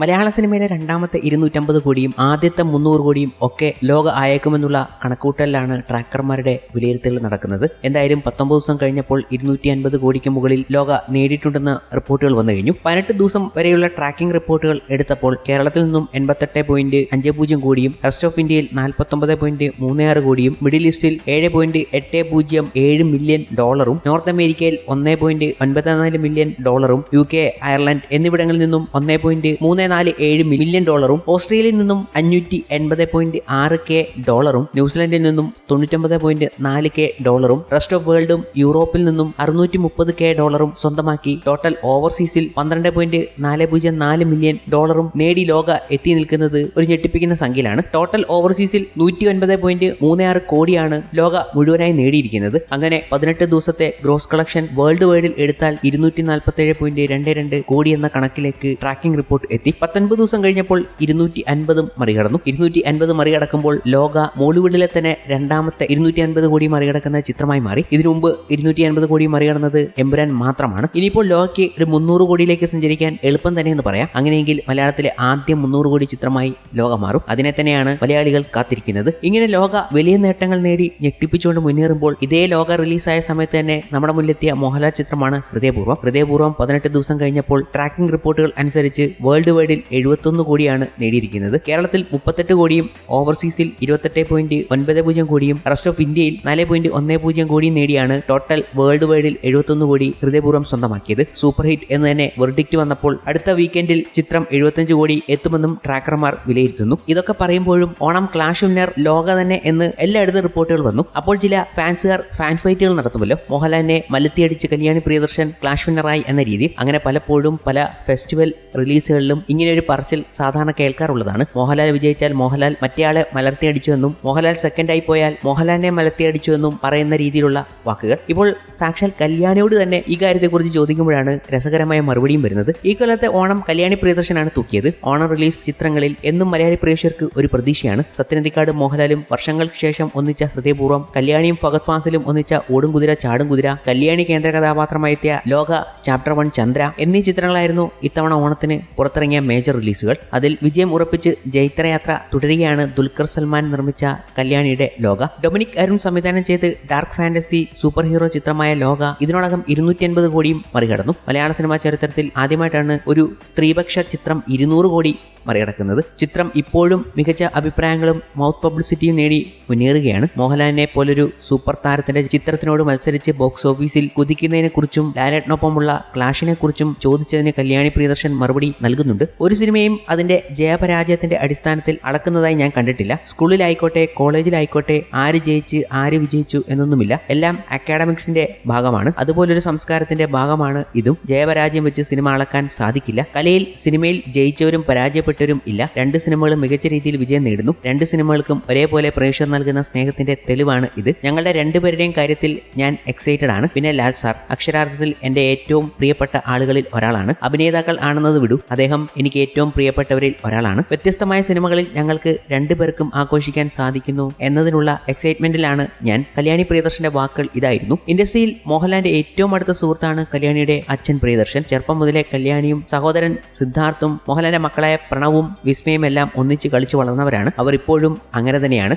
മലയാള സിനിമയിലെ രണ്ടാമത്തെ ഇരുന്നൂറ്റമ്പത് കോടിയും ആദ്യത്തെ മുന്നൂറ് കോടിയും ഒക്കെ ലോക അയക്കുമെന്നുള്ള കണക്കൂട്ടലിലാണ് ട്രാക്കർമാരുടെ വിലയിരുത്തൽ നടക്കുന്നത്. എന്തായാലും പത്തൊമ്പത് ദിവസം കഴിഞ്ഞപ്പോൾ ഇരുന്നൂറ്റി അൻപത് കോടിക്ക് മുകളിൽ ലോക നേടിയിട്ടുണ്ടെന്ന് റിപ്പോർട്ടുകൾ വന്നു കഴിഞ്ഞു. പതിനെട്ട് ദിവസം വരെയുള്ള ട്രാക്കിംഗ് റിപ്പോർട്ടുകൾ എടുത്തപ്പോൾ കേരളത്തിൽ നിന്നും എൺപത്തെട്ട് പോയിന്റ് അഞ്ച് പൂജ്യം കോടിയും റെസ്റ്റ് ഓഫ് ഇന്ത്യയിൽ നാൽപ്പത്തൊമ്പത് പോയിന്റ് മൂന്ന് ആറ് കോടിയും മിഡിൽ ഈസ്റ്റിൽ ഏഴ് പോയിന്റ് എട്ട് പൂജ്യം ഏഴ് മില്യൺ ഡോളറും നോർത്ത് അമേരിക്കയിൽ ഒന്ന് പോയിന്റ് ഒൻപത് നാല് മില്യൺ ഡോളറും യു കെ അയർലൻഡ് എന്നിവിടങ്ങളിൽ നിന്നും ഒന്ന് പോയിന്റ് മൂന്ന് നാല് ഏഴ് മില്യൺ ഡോളറും ഓസ്ട്രേലിയയിൽ നിന്നും അഞ്ഞൂറ്റി എൺപത് പോയിന്റ് ആറ് കെ ഡോളറും ന്യൂസിലൻഡിൽ നിന്നും തൊണ്ണൂറ്റൊമ്പത് പോയിന്റ് നാല് കെ ഡോളറും റെസ്റ്റ് ഓഫ് വേൾഡും യൂറോപ്പിൽ നിന്നും അറുന്നൂറ്റി മുപ്പത് കെ ഡോളറും സ്വന്തമാക്കി ടോട്ടൽ ഓവർസീസിൽ പന്ത്രണ്ട് പോയിന്റ് നാല് പൂജ്യം നാല് മില്യൺ ഡോളറും നേടി ലോക എത്തി നിൽക്കുന്നത് ഒരു ഞെട്ടിപ്പിക്കുന്ന സംഖ്യയിലാണ്. ടോട്ടൽ ഓവർസീസിൽ നൂറ്റി ഒൻപത് പോയിന്റ് മൂന്ന് ആറ് കോടിയാണ് ലോക മുഴുവനായി നേടിയിരിക്കുന്നത്. അങ്ങനെ പതിനെട്ട് ദിവസത്തെ ഗ്രോസ് കളക്ഷൻ വേൾഡ് വൈഡിൽ എടുത്താൽ ഇരുന്നൂറ്റി നാൽപ്പത്തി ഏഴ് പോയിന്റ് രണ്ട് രണ്ട് കോടി എന്ന കണക്കിലേക്ക് ട്രാക്കിംഗ് റിപ്പോർട്ട് എത്തി. പത്തൊൻപത് ദിവസം കഴിഞ്ഞപ്പോൾ ഇരുന്നൂറ്റി അൻപതും മറികടന്നു. ഇരുന്നൂറ്റി അൻപത് മറികടക്കുമ്പോൾ ലോക മോളിവുഡിലെ തന്നെ രണ്ടാമത്തെ ഇരുന്നൂറ്റി അൻപത് കോടി മറികടക്കുന്ന ചിത്രമായി മാറി. ഇതിനു മുമ്പ് ഇരുന്നൂറ്റി അൻപത് കോടി മറികടന്നത് എമ്പുരാൻ മാത്രമാണ്. ഇനിയിപ്പോൾ ലോകയ്ക്ക് ഒരു മുന്നൂറ് കോടിയിലേക്ക് സഞ്ചരിക്കാൻ എളുപ്പം തന്നെ എന്ന് പറയാം. അങ്ങനെയെങ്കിൽ മലയാളത്തിലെ ആദ്യ മുന്നൂറ് കോടി ചിത്രമായി ലോക മാറും. അതിനെ തന്നെയാണ് മലയാളികൾ കാത്തിരിക്കുന്നത്. ഇങ്ങനെ ലോക വലിയ നേട്ടങ്ങൾ നേടി ഞെട്ടിപ്പിച്ചുകൊണ്ട് മുന്നേറുമ്പോൾ ഇതേ ലോക റിലീസായ സമയത്ത് തന്നെ നമ്മുടെ മുന്നിലെത്തിയ മോഹൻലാൽ ചിത്രമാണ് ഹൃദയപൂർവം. ഹൃദയപൂർവം പതിനെട്ട് ദിവസം കഴിഞ്ഞപ്പോൾ ട്രാക്കിംഗ് റിപ്പോർട്ടുകൾ അനുസരിച്ച് വേൾഡ് വൈഡിൽ എഴുപത്തൊന്ന് കോടിയാണ് നേടിയിരിക്കുന്നത്. കേരളത്തിൽ മുപ്പത്തെട്ട് കോടിയും ഓവർസീസിൽ ഇരുപത്തെട്ട് പോയിന്റ് ഒൻപത് പൂജ്യം കോടിയും റെസ്റ്റ് ഓഫ് ഇന്ത്യയിൽ നാല് പോയിന്റ് ഒന്ന് പൂജ്യം കോടിയും നേടിയാണ് ടോട്ടൽ വേൾഡ് വൈഡിൽ എഴുപത്തൊന്ന് കോടി ഹൃദയപൂർവം സ്വന്തമാക്കിയത്. സൂപ്പർ ഹിറ്റ് എന്ന് തന്നെ വെർഡിക്റ്റ് വന്നപ്പോൾ അടുത്ത വീക്കെൻഡിൽ ചിത്രം എഴുപത്തഞ്ച് കോടി എത്തുമെന്നും ട്രാക്കർമാർ വിലയിരുത്തുന്നു. ഇതൊക്കെ പറയുമ്പോഴും ഓണം ക്ലാഷ് വിന്നർ ലോക തന്നെ എന്ന് എല്ലായിടത്തും റിപ്പോർട്ടുകൾ വന്നു. അപ്പോൾ ചില ഫാൻസുകാർ ഫാൻ ഫൈറ്റുകൾ നടത്തുമല്ലോ. മോഹൻലാലിനെ മലത്തിയടിച്ച് കല്യാണി പ്രിയദർശൻ ക്ലാഷ് വിന്നറായി എന്ന രീതി അങ്ങനെ പലപ്പോഴും പല ഫെസ്റ്റിവൽ റിലീസുകളിലും ഇങ്ങനെ ഒരു പറച്ചിൽ സാധാരണ കേൾക്കാറുള്ളതാണ്. മോഹൻലാൽ വിജയിച്ചാൽ മോഹൻലാൽ മറ്റേയാളെ മലർത്തി എന്നും മോഹൻലാൽ സെക്കൻഡായി പോയാൽ മോഹൻലാലിനെ മലർത്തി എന്നും പറയുന്ന രീതിയിലുള്ള വാക്കുകൾ. ഇപ്പോൾ സാക്ഷാൽ കല്യാണിയോട് തന്നെ ഈ കാര്യത്തെക്കുറിച്ച് ചോദിക്കുമ്പോഴാണ് രസകരമായ മറുപടിയും വരുന്നത്. ഈ കൊല്ലത്തെ ഓണം കല്യാണി പ്രിയദർശനാണ് തൂക്കിയത്. ഓണം റിലീസ് ചിത്രങ്ങളിൽ എന്നും മലയാളി പ്രേക്ഷകർക്ക് ഒരു പ്രതീക്ഷയാണ്. സത്യനന്ദിക്കാട് മോഹൻലാലും വർഷങ്ങൾക്ക് ശേഷം ഒന്നിച്ച ഹൃദയപൂർവം കല്യാണിയും ഫഗത് ഫാസിലും ഒന്നിച്ച ഓടും കുതിര ചാടും കുതിര കല്യാണി കേന്ദ്ര കഥാപാത്രമായെത്തിയ ലോക ചാപ്റ്റർ വൺ ചന്ദ്ര എന്നീ ചിത്രങ്ങളായിരുന്നു ഇത്തവണ ഓണത്തിന് പുറത്തിറങ്ങിയ മേജർ റിലീസുകൾ അതിൽ വിജയം ഉറപ്പിച്ച് ജൈത്രയാത്ര തുടരുകയാണ് ദുൽഖർ സൽമാൻ നിർമ്മിച്ച കല്യാണിയുടെ ലോക. ഡൊമിനിക് അരുൺ സംവിധാനം ചെയ്ത് ഡാർക്ക് ഫാന്റസി സൂപ്പർ ഹീറോ ചിത്രമായ ലോക ഇതിനോടകം ഇരുന്നൂറ്റി അൻപത് കോടിയും മറികടന്നു. മലയാള സിനിമാ ചരിത്രത്തിൽ ആദ്യമായിട്ടാണ് ഒരു സ്ത്രീപക്ഷ ചിത്രം ഇരുന്നൂറ് കോടി മറികടക്കുന്നത്. ചിത്രം ഇപ്പോഴും മികച്ച അഭിപ്രായങ്ങളും മൗത്ത് പബ്ലിസിറ്റിയും നേടി മുന്നേറുകയാണ്. മോഹൻലാലിനെ പോലൊരു സൂപ്പർ താരത്തിന്റെ ചിത്രത്തിനോട് മത്സരിച്ച് ബോക്സ് ഓഫീസിൽ കുതിക്കുന്നതിനെക്കുറിച്ചും ക്ലാഷിനെ ക്ലാഷിനെക്കുറിച്ചും ചോദിച്ചതിന് കല്യാണി പ്രിയദർശൻ മറുപടി നൽകുന്നുണ്ട്. ഒരു സിനിമയും അതിന്റെ ജയപരാജയത്തിന്റെ അടിസ്ഥാനത്തിൽ അളക്കുന്നതായി ഞാൻ കണ്ടിട്ടില്ല. സ്കൂളിലായിക്കോട്ടെ കോളേജിലായിക്കോട്ടെ ആര് ജയിച്ച് ആര് വിജയിച്ചു എന്നൊന്നുമില്ല. എല്ലാം അക്കാഡമിക്സിന്റെ ഭാഗമാണ്. അതുപോലൊരു സംസ്കാരത്തിന്റെ ഭാഗമാണ് ഇതും. ജയപരാജയം വെച്ച് സിനിമ അളക്കാൻ സാധിക്കില്ല. കലയിൽ സിനിമയിൽ ജയിച്ചവരും പരാജയപ്പെട്ടവരും ഇല്ല. രണ്ട് സിനിമകളും മികച്ച രീതിയിൽ വിജയം നേടുന്നു. രണ്ട് സിനിമകൾക്കും ഒരേപോലെ പ്രേക്ഷകർ നൽകുന്ന സ്നേഹത്തിന്റെ തെളിവാണ് ഇത്. ഞങ്ങളുടെ രണ്ടുപേരുടെയും കാര്യത്തിൽ ഞാൻ എക്സൈറ്റഡ് ആണ്. പിന്നെ ലാൽ സാർ അക്ഷരാർത്ഥത്തിൽ എന്റെ ഏറ്റവും പ്രിയപ്പെട്ട ആളുകളിൽ ഒരാളാണ്. അഭിനേതാക്കൾ ആണെന്നത് വിടൂ. അദ്ദേഹം എനിക്ക് ഏറ്റവും പ്രിയപ്പെട്ടവരിൽ ഒരാളാണ്. വ്യത്യസ്തമായ സിനിമകളിൽ ഞങ്ങൾക്ക് രണ്ടുപേർക്കും ആഘോഷിക്കാൻ സാധിക്കുന്നു എന്നതിനുള്ള എക്സൈറ്റ്മെന്റിലാണ് ഞാൻ. കല്യാണി പ്രിയദർശന്റെ വാക്കുകൾ ഇതായിരുന്നു. ഇൻഡസ്ട്രിയിൽ മോഹൻലാലിന്റെ ഏറ്റവും അടുത്ത സുഹൃത്താണ് കല്യാണിയുടെ അച്ഛൻ പ്രിയദർശൻ. ചെറുപ്പം മുതലേ കല്യാണിയും സഹോദരൻ സിദ്ധാർത്ഥും മോഹൻലാലിന്റെ മക്കളായ പ്രണവും വിസ്മയമെല്ലാം ഒന്നിച്ച് കളിച്ചു വളർന്നവരാണ്. അവർ ഇപ്പോഴും അങ്ങനെ തന്നെയാണ്.